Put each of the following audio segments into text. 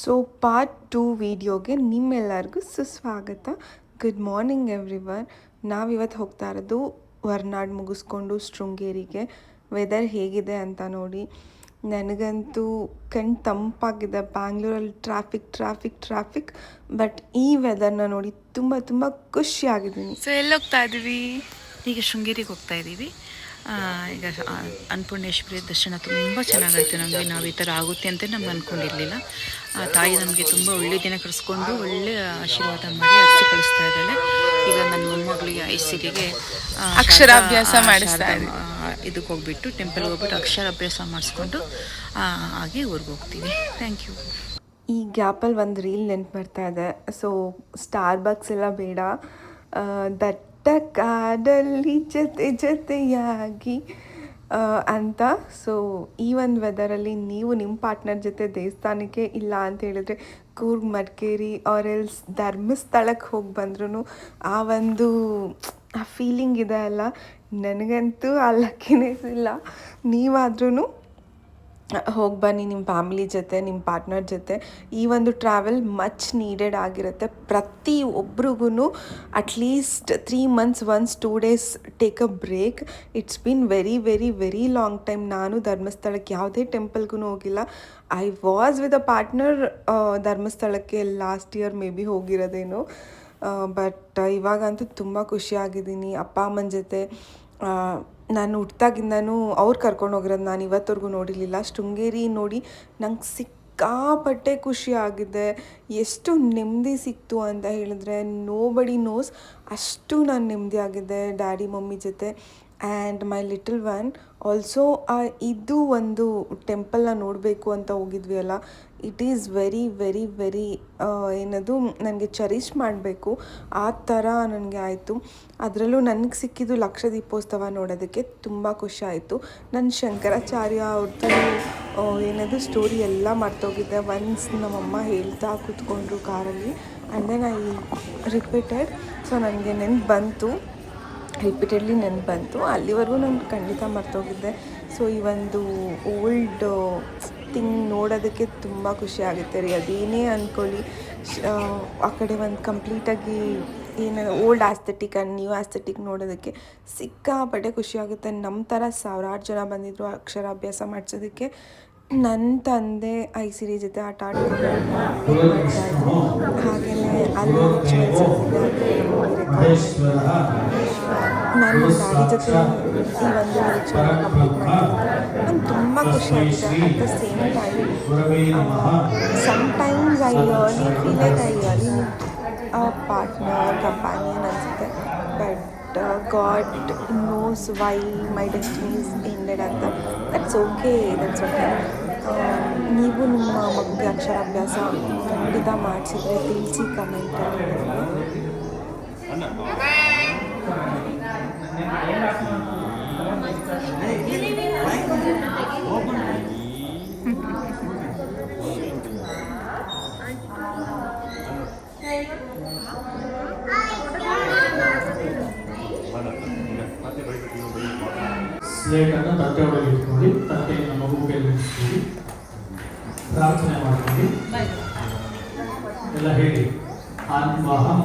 So part two ವಿಡಿಯೋಗೆ ನಿಮ್ಮೆಲ್ಲರಿಗೂ ಸುಸ್ವಾಗತ. ಗುಡ್ ಮಾರ್ನಿಂಗ್ ಎವ್ರಿವನ್ ನಾವಿವತ್ತು ಹೋಗ್ತಾ ಇರೋದು ಹೊರ್ನಾಡು ಮುಗಿಸ್ಕೊಂಡು ಶೃಂಗೇರಿಗೆ. ವೆದರ್ ಹೇಗಿದೆ ಅಂತ ನೋಡಿ. ನನಗಂತೂ ಕಣ್ ತಂಪಾಗಿದೆ. ಬ್ಯಾಂಗ್ಳೂರಲ್ಲಿ ಟ್ರಾಫಿಕ್ ಟ್ರಾಫಿಕ್ ಟ್ರಾಫಿಕ್ ಬಟ್ ಈ ವೆದರ್ನ ನೋಡಿ ತುಂಬ ತುಂಬ ಖುಷಿಯಾಗಿದ್ದೀನಿ ಸೊ ಎಲ್ಲಿ ಹೋಗ್ತಾ ಇದ್ದೀವಿ ಈಗ ಶೃಂಗೇರಿಗೆ ಹೋಗ್ತಾ ಇದ್ದೀವಿ ಈಗ ಆ, ಅನ್ನಪೂರ್ಣೇಶ್ವರಿ ದರ್ಶನ ತುಂಬ ಚೆನ್ನಾಗೈತೆ. ನಮಗೆ ನಾವು ಈ ಥರ ಆಗುತ್ತೆ ಅಂತ ನಮ್ಗೆ ಅಂದ್ಕೊಂಡಿರಲಿಲ್ಲ ತಾಯಿ ನಮಗೆ ತುಂಬ ಒಳ್ಳೆ ದಿನ ಕರೆಸ್ಕೊಂಡು ಒಳ್ಳೆ ಆಶೀರ್ವಾದ ಮಾಡಿ ಅರ್ಸಿ ಕಳಿಸ್ತಾ ಇದ್ದಾಳೆ. ಈಗ ನನ್ನ ಮೊಮ್ಮಗಳಿಗೆ ಐಸಿಗೆ ಅಕ್ಷರಾಭ್ಯಾಸ ಮಾಡಿಸ್ತಾ ಇದಕ್ಕೆ ಹೋಗ್ಬಿಟ್ಟು ಟೆಂಪಲ್ಗೆ ಹೋಗ್ಬಿಟ್ಟು ಅಕ್ಷರಾಭ್ಯಾಸ ಮಾಡಿಸ್ಕೊಂಡು ಆ, ಹಾಗೆ ಊರಿಗೆ ಹೋಗ್ತೀವಿ. ಥ್ಯಾಂಕ್ ಯು ಈ ಗ್ಯಾಪಲ್ಲಿ ಒಂದು ರೀಲ್ ನೆನ್ಪು ಬರ್ತಾ ಇದೆ. ಸೊ ಸ್ಟಾರ್ ಬಾಕ್ಸ್ ಎಲ್ಲ ಬೇಡ. ಆ, ದಟ್ಟ ಕಾಡಲ್ಲಿ ಜೊತೆ ಜೊತೆಯಾಗಿ ಅಂತ. ಸೊ ಈ ಒಂದು ವೆದರಲ್ಲಿ ನೀವು ನಿಮ್ಮ ಪಾರ್ಟ್ನರ್ ಜೊತೆ ದೇವಸ್ಥಾನಕ್ಕೆ ಇಲ್ಲ ಅಂತ ಹೇಳಿದ್ರೆ, ಕೂರ್ಗ್, ಮಡಿಕೇರಿ ಆರ್ ಎಲ್ಸ್ ಧರ್ಮಸ್ಥಳಕ್ಕೆ ಹೋಗಿ ಬಂದ್ರೂ ಆ ಒಂದು ಆ ಫೀಲಿಂಗ್ ಇದೆ ಅಲ್ಲ? ನನಗಂತೂ ಆ ಲಕ್ಕಿನೇ ಇಲ್ಲ. ನೀವಾದ್ರೂ ಹೋಗಿ ಬನ್ನಿ ನಿಮ್ಮ ಫ್ಯಾಮಿಲಿ ಜೊತೆ ನಿಮ್ಮ ಪಾರ್ಟ್ನರ್ ಜೊತೆ. ಈ ಒಂದು ಟ್ರಾವೆಲ್ ಮಚ್ ನೀಡೆಡ್ ಆಗಿರುತ್ತೆ. ಪ್ರತಿ ಒಬ್ರಿಗೂ at least three months once two days take a break it's been very very very long time ನಾನು ಧರ್ಮಸ್ಥಳಕ್ಕೆ ಯಾವುದೇ ಟೆಂಪಲ್ಗೂ ಹೋಗಿಲ್ಲ. I was with a partner ಧರ್ಮಸ್ಥಳಕ್ಕೆ ಲಾಸ್ಟ್ ಇಯರ್ ಮೇ ಬಿ ಹೋಗಿರೋದೇನು. ಬಟ್ ಇವಾಗಂತೂ ತುಂಬ ಖುಷಿಯಾಗಿದ್ದೀನಿ ಅಪ್ಪ, ಅಮ್ಮನ ಜೊತೆ ನಾನು ಹುಟ್ಟಿದಾಗಿಂದನೂ ಅವ್ರು ಕರ್ಕೊಂಡು ಹೋಗಿರೋದು ನಾನು ಇವತ್ತವರೆಗೂ ನೋಡಿರಲಿಲ್ಲ. ಶೃಂಗೇರಿ ನೋಡಿ ನಂಗೆ ಸಿಕ್ಕಾಪಟ್ಟೆ ಖುಷಿ ಆಗಿದೆ. ಎಷ್ಟು ನೆಮ್ಮದಿ ಸಿಕ್ತು ಅಂತ ಹೇಳಿದ್ರೆ ನೋ ಬಡಿ ನೋಸ್ ಅಷ್ಟು ನಾನು ನೆಮ್ಮದಿ ಆಗಿದೆ ಡ್ಯಾಡಿ ಮಮ್ಮಿ ಜೊತೆ. And my little one also ಇದು ಒಂದು ಟೆಂಪಲ್ನ ನೋಡಬೇಕು ಅಂತ ಹೋಗಿದ್ವಿ ಅಲ್ಲ. It is very very very ಏನದು ನನಗೆ ಚರಿಷ್ ಮಾಡಬೇಕು. ಆ ಥರ ನನಗೆ ಆಯಿತು. ಅದರಲ್ಲೂ ನನಗೆ ಸಿಕ್ಕಿದ್ದು ಲಕ್ಷ ದೀಪೋತ್ಸವ ನೋಡೋದಕ್ಕೆ ತುಂಬ ಖುಷಿ ಆಯಿತು. ನನ್ನ ಶಂಕರಾಚಾರ್ಯ ಅವ್ರದ್ದು ಆ, ಏನದು ಸ್ಟೋರಿ ಎಲ್ಲ ಮರ್ತೋಗಿದ್ದೆ ಒನ್ಸ್ ನಮ್ಮಮ್ಮ ಹೇಳ್ತಾ ಕೂತ್ಕೊಂಡ್ರು ಕಾರಲ್ಲಿ. And then I repeated so ನನಗೆ ನೆನ್ಪು ಬಂತು. ರಿಪೀಟೆಡ್ಲಿ ನೆನಪು ಬಂತು. ಅಲ್ಲಿವರೆಗೂ ನಾನು ಖಂಡಿತ ಮರ್ತೋಗಿದ್ದೆ. ಸೊ ಈ ಒಂದು ಓಲ್ಡ್ ಥಿಂಗ್ ನೋಡೋದಕ್ಕೆ ತುಂಬ ಖುಷಿ ಆಗುತ್ತೆ ರೀ. ಅದೇನೇ ಅಂದ್ಕೊಳ್ಳಿ ಆ ಕಡೆ ಒಂದು ಕಂಪ್ಲೀಟಾಗಿ ಏನು old aesthetic and new aesthetic ನೋಡೋದಕ್ಕೆ ಸಿಕ್ಕಾಪಟ್ಟೆ ಖುಷಿ ಆಗುತ್ತೆ. ನಮ್ಮ ಥರ ಸಾವಿರಾರು ಜನ ಬಂದಿದ್ದರು ಅಕ್ಷರಾಭ್ಯಾಸ ಮಾಡಿಸೋದಕ್ಕೆ. ನನ್ನ ತಂದೆ ಐ ಸಿರಿ ಜೊತೆ ಆಟ ಆಡ್ಕೊಂಡು ಹಾಗೆಯೇ ಅಲ್ಲಿ ನಾನು ಗಾಡಿ ಜೊತೆ ಈ ಒಂದು ರಿಚುವಲ್ ಕಂಪ್ಲೀಟ್ ಮಾಡ್ತಿದ್ದೆ ನಂಗೆ ತುಂಬ ಖುಷಿ ಆಗಿದೆ at the same time some times I really feel like I really partner companion ಅನಿಸುತ್ತೆ. But God knows why my destinies ended ಅಂತ ದಟ್ಸ್ ಓಕೆ ದಟ್ಸ್ ಓಕೆ ನೀವು ನಿಮ್ಮ ಮಗುಗೆ ಅಕ್ಷರಾಭ್ಯಾಸ ಖಂಡಿತ ಮಾಡಿಸಿದ್ರೆ ತಿಳಿಸಿ ಕಮೆಂಟಲ್ಲಿ ಸ್ಲೇಟನ್ನು ತಟ್ಟೆ ಒಳಗೆ ಇಟ್ಕೊಂಡು ತಟ್ಟೆಯನ್ನು ಮಗು ಕೈಯಲ್ಲಿ ಇಟ್ಕೊಂಡು ಪ್ರಾರ್ಥನೆ ಮಾಡ್ಕೊಂಡು. ಎಲ್ಲ ಹೇಳಿ. ಆತ್ಮಹಂ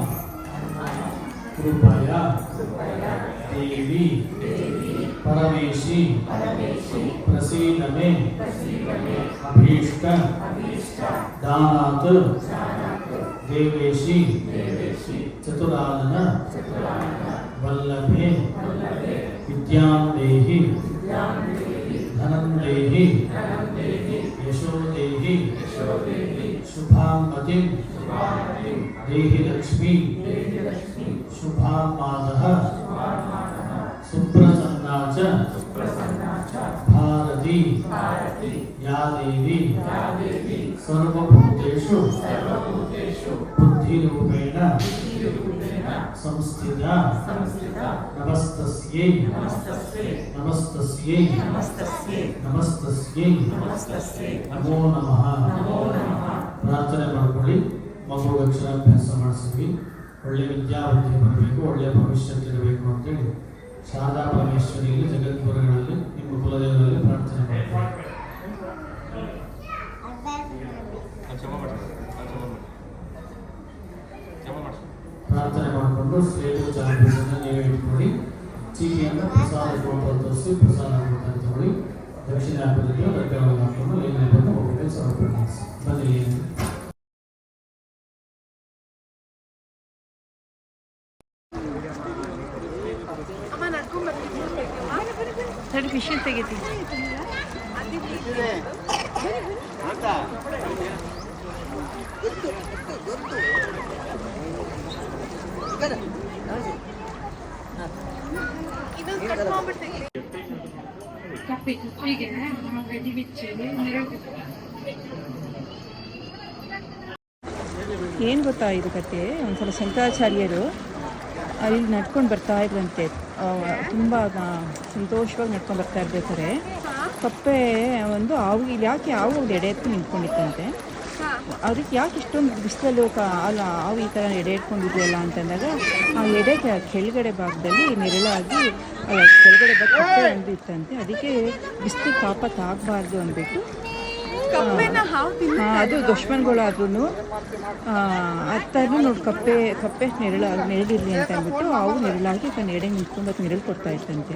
कृपया देवी परमेशी प्रसीद में अभीष्ट दानात देवेशी चतुरादन वल्लभे विद्यां सुप्रसन्ना च भारती या देवी सर्वभूतेषु बुद्धिरूपेण संस्थिता नमस्तस्यै नमस्तस्यै ನಮಸ್ತಸ್ಯೈ ನಮೋ ನಮಃ ಪ್ರಾರ್ಥನೆ ಮಾಡ್ಕೊಳ್ಳಿ ಮಗು ಅಕ್ಷರಾಭ್ಯಾಸ ಮಾಡಿಸಿದ್ವಿ ಒಳ್ಳೆ ವಿದ್ಯಾಬುದ್ಧಿ ಬರಬೇಕು ಒಳ್ಳೆ ಭವಿಷ್ಯತ್ತಿರಬೇಕು ಅಂತೇಳಿ ಶಾರದಾ ಪರಮೇಶ್ವರಿಯಲ್ಲಿ ಜಗದ್ಗುರುಗಳಲ್ಲಿ ನಿಮ್ಮ ಕುಲದೇವರಲ್ಲಿ ಪ್ರಾರ್ಥನೆ ಮಾಡ್ಕೊಳ್ಳಿ ಪ್ರಾರ್ಥನೆ ಮಾಡಿಕೊಂಡು ಸ್ಲೇಟು ಚಾರ್ಜನ್ನು ನೀವೇ ಇಟ್ಕೊಳ್ಳಿ ಚೀಟಿಯನ್ನು ಪ್ರಸಾದ ರೂಪ ತೋರಿಸಿ ಪ್ರಸಾದ ರೂಪ ತಗೊಳ್ಳಿ ದಕ್ಷಿಣ ಹಾಕೋದಕ್ಕೆ ಗಟ್ಟೆ ಒಳಗೆ ಹಾಕೊಂಡು ಏನೇನು ಒಬ್ಬರಿಗೆ ಸಮರ್ಪಣೆ ಬನ್ನಿ ತಡಿ ಮಿಷಿನ್ ತೆಗಿತೀನಿ. ಏನು ಗೊತ್ತಾ ಇದು ಕತೆ ಒಂದ್ಸಲ ಶಂಕರಾಚಾರ್ಯರು ಅಲ್ಲಿ ನಡ್ಕೊಂಡು ಬರ್ತಾ ಇದ್ರಂತೆ. ತುಂಬ ಸಂತೋಷವಾಗಿ ನಡ್ಕೊಂಡು ಬರ್ತಾ ಇರ್ಬೇಕಾದ್ರೆ ಕಪ್ಪೆ ಒಂದು ಆವು ಇಲ್ಲಿ ಯಾಕೆ ಆವು ಒಂದು ಎಡೆ ಎತ್ತು ನಿಂತ್ಕೊಂಡಿತ್ತಂತೆ? ಅದಕ್ಕೆ ಯಾಕೆ ಇಷ್ಟೊಂದು ಬಿಸಿಲಲ್ಲಿ ಅಲ್ಲ ಆವು ಈ ಥರ ಎಡೆ ಇಟ್ಕೊಂಡಿದೆಯಲ್ಲ ಅಂತಂದಾಗ, ಆ ಎಡೆ ಕೆಳಗಡೆ ಭಾಗದಲ್ಲಿ ನೆರಳಾಗಿ ಕೆಳಗಡೆ ಭಾಗ ಇತ್ತಂತೆ ಅದಕ್ಕೆ ಬಿಸಿಲು ಪಾಪ ತಾಗಬಾರ್ದು ಅಂದ್ಬಿಟ್ಟು ಕಪ್ಪೆನ ಅದು ದುಶ್ಮನ್ಗಳು ಆದ್ರೂ ಅತ್ತಾದ್ರೂ ನೋಡಿ ಕಪ್ಪೆ ಕಪ್ಪೆ ನೆರಳ ನೆರಳಿರಲಿ ಅಂತ ಅಂದ್ಬಿಟ್ಟು ಅವು ನೆರಳಾಗಿ ತನ್ನ ಎಡೆ ನಿಂತ್ಕೊಂಡು ಅದು ನೆರಳು ಕೊಡ್ತಾ ಇತ್ತಂತೆ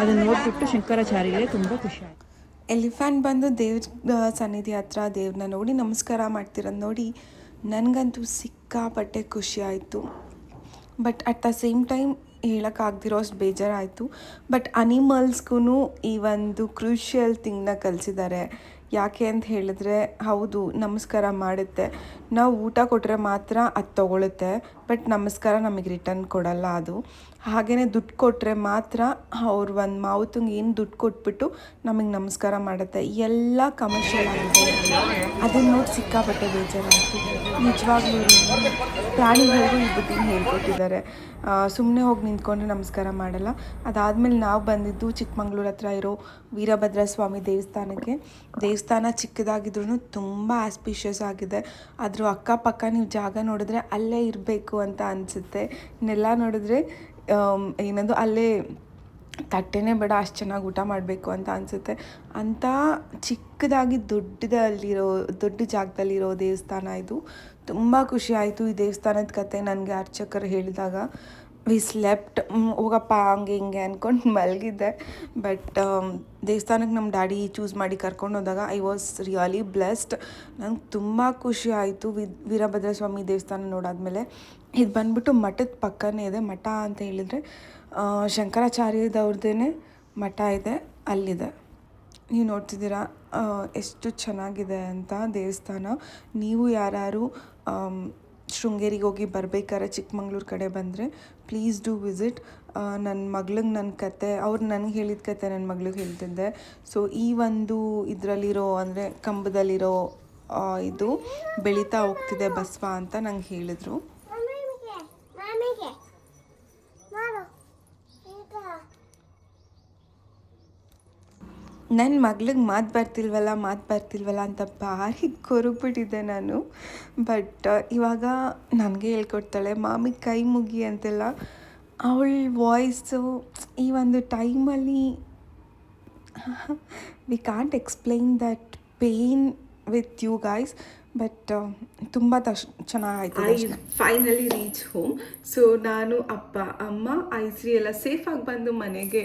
ಅದನ್ನು ನೋಡಿಬಿಟ್ಟು ಶಂಕರಾಚಾರ್ಯರಿಗೆ ತುಂಬ ಖುಷಿ ಆಯ್ತು. ಎಲಿಫೆಂಟ್ ಬಂದು ದೇವ್ರ ಸನ್ನಿಧಿ ಹತ್ರ ದೇವ್ರನ್ನ ನೋಡಿ ನಮಸ್ಕಾರ ಮಾಡ್ತಿರೋದು ನೋಡಿ ನನಗಂತೂ ಸಿಕ್ಕಾಪಟ್ಟೆ ಖುಷಿ ಆಯಿತು. But at the same time ಹೇಳೋಕ್ಕಾಗ್ದಿರೋ ಅಷ್ಟು ಬೇಜಾರಾಯಿತು. ಬಟ್ ಅನಿಮಲ್ಸ್ಗೂ ಈ ಒಂದು ಕ್ರೂಷಿಯಲ್ ಥಿಂಗ್ನ ಕಲಿಸಿದ್ದಾರೆ. ಯಾಕೆ ಅಂತ ಹೇಳಿದ್ರೆ, ಹೌದು, ನಮಸ್ಕಾರ ಮಾಡುತ್ತೆ. ನಾವು ಊಟ ಕೊಟ್ಟರೆ ಮಾತ್ರ ಅದು ತಗೊಳುತ್ತೆ, ಬಟ್ ನಮಸ್ಕಾರ ನಮಗೆ ರಿಟರ್ನ್ ಕೊಡಲ್ಲ ಅದು. ಹಾಗೆಯೇ ದುಡ್ಡು ಕೊಟ್ಟರೆ ಮಾತ್ರ ಅವ್ರು ಒಂದು ಮಾವುತಂಗೆ ಏನು ದುಡ್ಡು ಕೊಟ್ಬಿಟ್ಟು ನಮಗೆ ನಮಸ್ಕಾರ ಮಾಡುತ್ತೆ. ಎಲ್ಲ ಕಮರ್ಷಿಯಲ್ ಆಗಿದೆ. ಅದನ್ನು ನೋಡಿ ಸಿಕ್ಕಾಪಟ್ಟೆ ಬೇಜಾರಾಯಿತು. ನಿಜವಾಗ್ಲೂ ಪ್ರಾಣಿಗಳಿಗೂ ಈ ಬುದ್ಧಿನ ಹೇಳ್ಕೊಟ್ಟಿದ್ದಾರೆ. ಸುಮ್ಮನೆ ಹೋಗಿ ನಿಂತ್ಕೊಂಡ್ರೆ ನಮಸ್ಕಾರ ಮಾಡಲ್ಲ. ಅದಾದಮೇಲೆ ನಾವು ಬಂದಿದ್ದು ಚಿಕ್ಕಮಂಗ್ಳೂರು ಹತ್ರ ಇರೋ ವೀರಭದ್ರ ಸ್ವಾಮಿ ದೇವಸ್ಥಾನಕ್ಕೆ. ದೇವಸ್ಥಾನ ಚಿಕ್ಕದಾಗಿದ್ರೂ ತುಂಬ ಆಸ್ಪಿಷಿಯಸ್ ಆಗಿದೆ. ಅದ್ರ ಅಕ್ಕಪಕ್ಕ ನೀವು ಜಾಗ ನೋಡಿದ್ರೆ ಅಲ್ಲೇ ಇರಬೇಕು ಅಂತ ಅನಿಸುತ್ತೆ. ನೆಲ ನೋಡಿದ್ರೆ ಏನದು ಅಲ್ಲೇ ತಟ್ಟೆನೇ ಬೇಡ, ಅಷ್ಟು ಚೆನ್ನಾಗಿ ಊಟ ಮಾಡಬೇಕು ಅಂತ ಅನಿಸುತ್ತೆ. ಅಂಥ ಚಿಕ್ಕದಾಗಿ ದೊಡ್ಡದಲ್ಲಿರೋ, ದೊಡ್ಡ ಜಾಗದಲ್ಲಿರೋ ದೇವಸ್ಥಾನ ಇದು. ತುಂಬ ಖುಷಿ ಆಯಿತು ಈ ದೇವಸ್ಥಾನದ ಕತೆ ನನಗೆ ಅರ್ಚಕರು ಹೇಳಿದಾಗ. ವಿ ಸ್ಲೆಪ್ಟ್ ಹೋಗಪ್ಪ, ಹಂಗೆ ಹಿಂಗೆ ಅಂದ್ಕೊಂಡು ಮಲಗಿದ್ದೆ. ಬಟ್ ದೇವಸ್ಥಾನಕ್ಕೆ ನಮ್ಮ ಡ್ಯಾಡಿ ಚೂಸ್ ಮಾಡಿ ಕರ್ಕೊಂಡು ಹೋದಾಗ ಐ ವಾಸ್ ರಿಯಲಿ ಬ್ಲೆಸ್ಡ್ ನಂಗೆ ತುಂಬ ಖುಷಿ ಆಯಿತು ವಿ ವೀರಭದ್ರ ಸ್ವಾಮಿ ದೇವಸ್ಥಾನ ನೋಡಾದ್ಮೇಲೆ. ಇದು ಬಂದುಬಿಟ್ಟು ಮಠದ ಪಕ್ಕನೇ ಇದೆ, ಮಠ ಅಂತ ಹೇಳಿದರೆ ಶಂಕರಾಚಾರ್ಯದವ್ರದ್ದೇ ಮಠ ಇದೆ, ಅಲ್ಲಿದೆ. ನೀವು ನೋಡ್ತಿದ್ದೀರಾ? ಎಷ್ಟು ಚೆನ್ನಾಗಿದೆ ಅಂತ ದೇವಸ್ಥಾನ. ನೀವು ಯಾರು ಶೃಂಗೇರಿಗೆ ಹೋಗಿ ಬರ್ಬೇಕಾದ್ರೆ ಚಿಕ್ಕಮಂಗ್ಳೂರು ಕಡೆ ಬಂದರೆ ಪ್ಲೀಸ್ ಡೂ ವಿಸಿಟ್ ನನ್ನ ಮಗ್ಳಿಗೆ ನನ್ನ ಕತೆ, ಅವ್ರು ನನಗೆ ಹೇಳಿದ ಕತೆ ನನ್ನ ಮಗ್ಳಿಗೆ ಹೇಳ್ತಿದ್ದೆ. ಸೊ ಈ ಒಂದು ಇದರಲ್ಲಿರೋ ಅಂದರೆ ಕಂಬದಲ್ಲಿರೋ ಇದು ಬೆಳೀತಾ ಹೋಗ್ತಿದೆ ಬಸವ ಅಂತ ನಂಗೆ ಹೇಳಿದರು ಮಾಮಿಗೆ ಮಾಮಿಗೆ ಮಾಡು ಈಗ ನನ್ನ ಮಗ್ಳಿಗೆ ಮಾತು ಬರ್ತಿಲ್ವಲ್ಲ ಮಾತು ಬರ್ತಿಲ್ವಲ್ಲ ಅಂತ ಭಾರಿ ಕೊರಗ್ಬಿಟ್ಟಿದ್ದೆ ನಾನು. ಬಟ್ ಇವಾಗ ನನಗೆ ಹೇಳ್ಕೊಡ್ತಾಳೆ, ಮಾಮಿ ಕೈ ಮುಗಿ ಅಂತೆಲ್ಲ. ಅವಳ ವಾಯ್ಸು ಈ ಒಂದು ಟೈಮಲ್ಲಿ we can't explain that pain with you guys but ತುಂಬ ತಶ್ ಚೆನ್ನಾಗಾಯ್ತು I finally reach home so ನಾನು ಅಪ್ಪ ಅಮ್ಮ ಐಸ್ರಿ ಎಲ್ಲ ಸೇಫಾಗಿ ಬಂದು ಮನೆಗೆ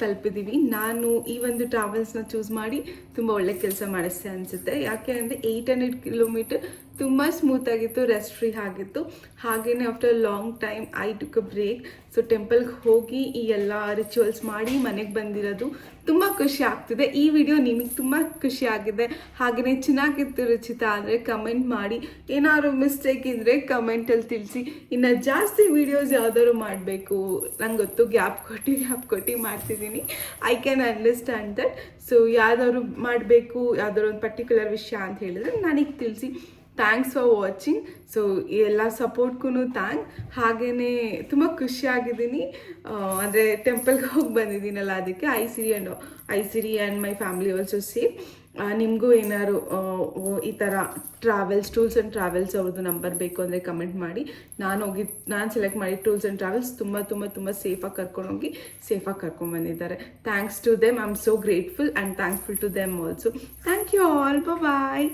ತಲುಪಿದ್ದೀವಿ ನಾನು ಈ ಒಂದು ಟ್ರಾವೆಲ್ಸ್ನ ಚೂಸ್ ಮಾಡಿ ತುಂಬ ಒಳ್ಳೆ ಕೆಲಸ ಮಾಡಿಸ್ತೆ ಅನಿಸುತ್ತೆ. ಯಾಕೆ ಅಂದರೆ ಏಯ್ಟ್ ಹಂಡ್ರೆಡ್ ಕಿಲೋಮೀಟರ್ ತುಂಬ ಸ್ಮೂತಾಗಿತ್ತು ರೆಸ್ಟ್ ಫ್ರೀ ಆಗಿತ್ತು. ಹಾಗೆಯೇ after long time I took a break so ಟೆಂಪಲ್ಗೆ ಹೋಗಿ ಈ ಎಲ್ಲ ರಿಚುವಲ್ಸ್ ಮಾಡಿ ಮನೆಗೆ ಬಂದಿರೋದು ತುಂಬ ಖುಷಿ ಆಗ್ತಿದೆ. ಈ ವಿಡಿಯೋ ನಿಮಗೆ ತುಂಬ ಖುಷಿ ಆಗಿದೆ. ಹಾಗೆಯೇ ಚೆನ್ನಾಗಿತ್ತು ರುಚಿತ ಅಂದರೆ ಕಮೆಂಟ್ ಮಾಡಿ. ಏನಾದ್ರು ಮಿಸ್ಟೇಕ್ ಇದ್ದರೆ ಕಮೆಂಟಲ್ಲಿ ತಿಳಿಸಿ. ಇನ್ನು ಜಾಸ್ತಿ ವೀಡಿಯೋಸ್ ಯಾವ್ದಾದ್ರು ಮಾಡಬೇಕು. ನಂಗೆ ಗೊತ್ತು, ಗ್ಯಾಪ್ ಕೊಟ್ಟು ಗ್ಯಾಪ್ ಕೊಟ್ಟು ಮಾಡ್ತಿದ್ದೀನಿ. I can understand that so ಯಾವ್ದಾದ್ರು ಮಾಡಬೇಕು, ಯಾವ್ದಾದ್ರು ಒಂದು ಪರ್ಟಿಕ್ಯುಲರ್ ವಿಷಯ ಅಂತ ಹೇಳಿದ್ರೆ ನನಗೆ ತಿಳಿಸಿ. ಥ್ಯಾಂಕ್ಸ್ ಫಾರ್ ವಾಚಿಂಗ್ ಸೊ ಎಲ್ಲ ಸಪೋರ್ಟ್ಗೂ ಥ್ಯಾಂಕ್ ಹಾಗೇ ತುಂಬ ಖುಷಿಯಾಗಿದ್ದೀನಿ. ಅಂದರೆ ಟೆಂಪಲ್ಗೆ ಹೋಗಿ ಬಂದಿದ್ದೀನಲ್ಲ ಅದಕ್ಕೆ I Siri and I Siri and my family also safe ನಿಮಗೂ ಏನಾದ್ರು ಈ ಥರ ಟ್ರಾವೆಲ್ಸ್ ಟೂಲ್ಸ್ ಆ್ಯಂಡ್ ಟ್ರಾವೆಲ್ಸ್ ಅವ್ರದ್ದು ನಂಬರ್ ಬೇಕು ಅಂದರೆ ಕಮೆಂಟ್ ಮಾಡಿ. ನಾನು ಹೋಗಿ, ನಾನು ಸೆಲೆಕ್ಟ್ ಮಾಡಿ ಟೂಲ್ಸ್ ಆ್ಯಂಡ್ ಟ್ರಾವೆಲ್ಸ್ ತುಂಬ ತುಂಬ ತುಂಬ ಸೇಫಾಗಿ ಕರ್ಕೊಂಡೋಗಿ ಸೇಫಾಗಿ ಕರ್ಕೊಂಡು ಬಂದಿದ್ದಾರೆ. Thanks to them I am so grateful and thankful to them also thank you all bye